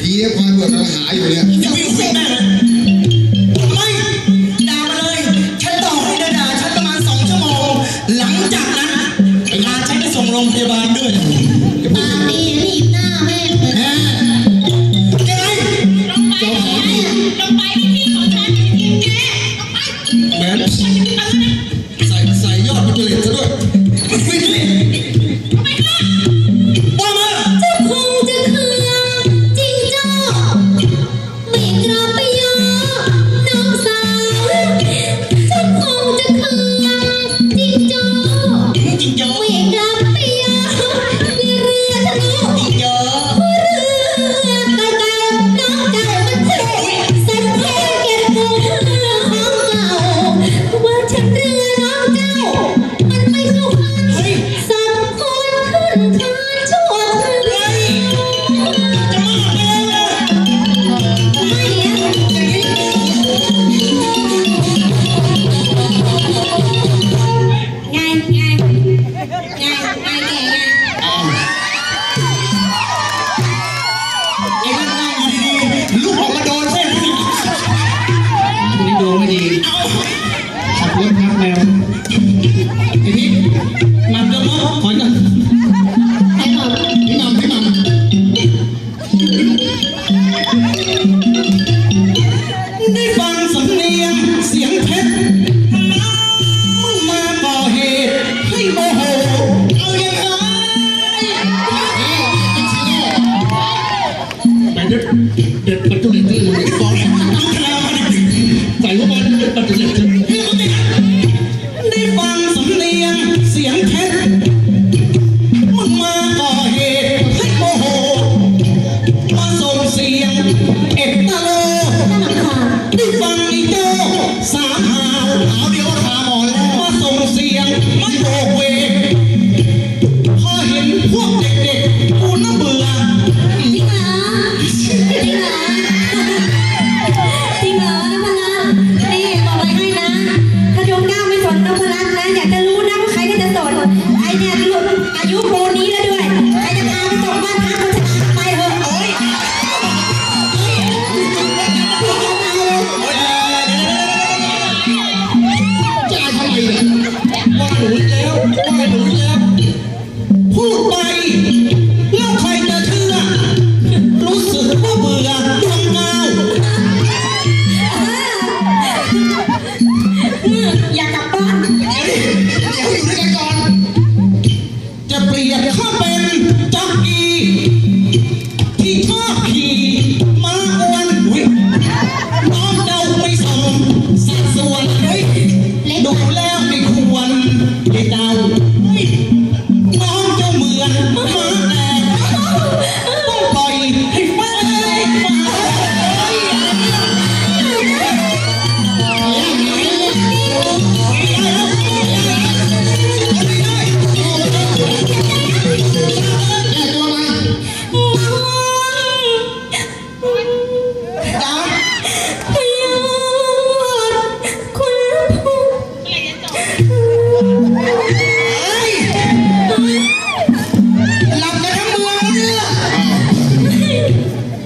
ผีเนี่ยอยเบื่อเราหาอยู่เนี่ยจะวิ่งคุยแม่เไม่ด่ามาเลย ฉันต่อให้เธอด่าฉันประมาณสองชั่วโมง หลังจากนั้นไปาฉันไปส่งโรงพยาบาลด้วยปาเมียนีหน้าแม่เลยแม่แกไรต้อไปต้องไปที่ขอนแกต้องไปแม betul itu soalnya itu kenapa nih kalau mau dapat jelek สามหาวหาวเดียวหาหมอนแล้วส่งเสียงไม่โบกเว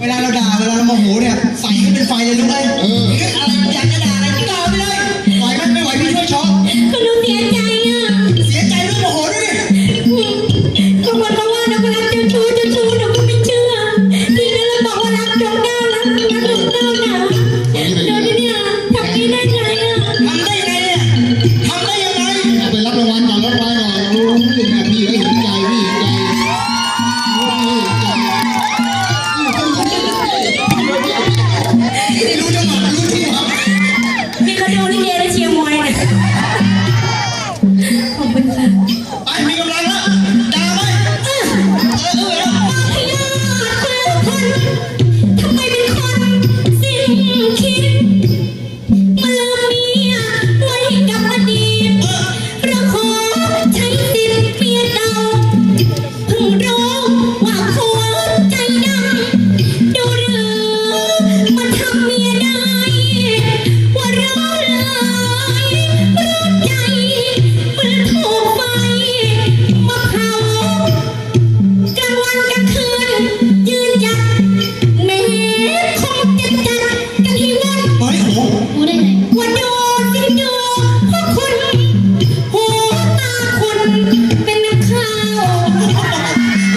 เวลาเราด่าเวลาเราโมโหเนี่ยใส่ให้เป็นไฟเลยรู้ไหมเอออะไรอยากจะด่าอะไร el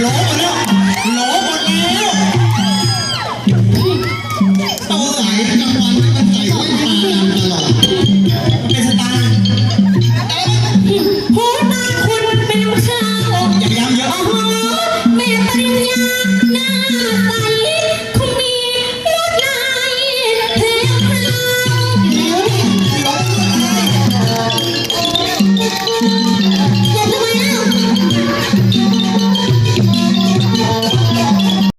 老板娘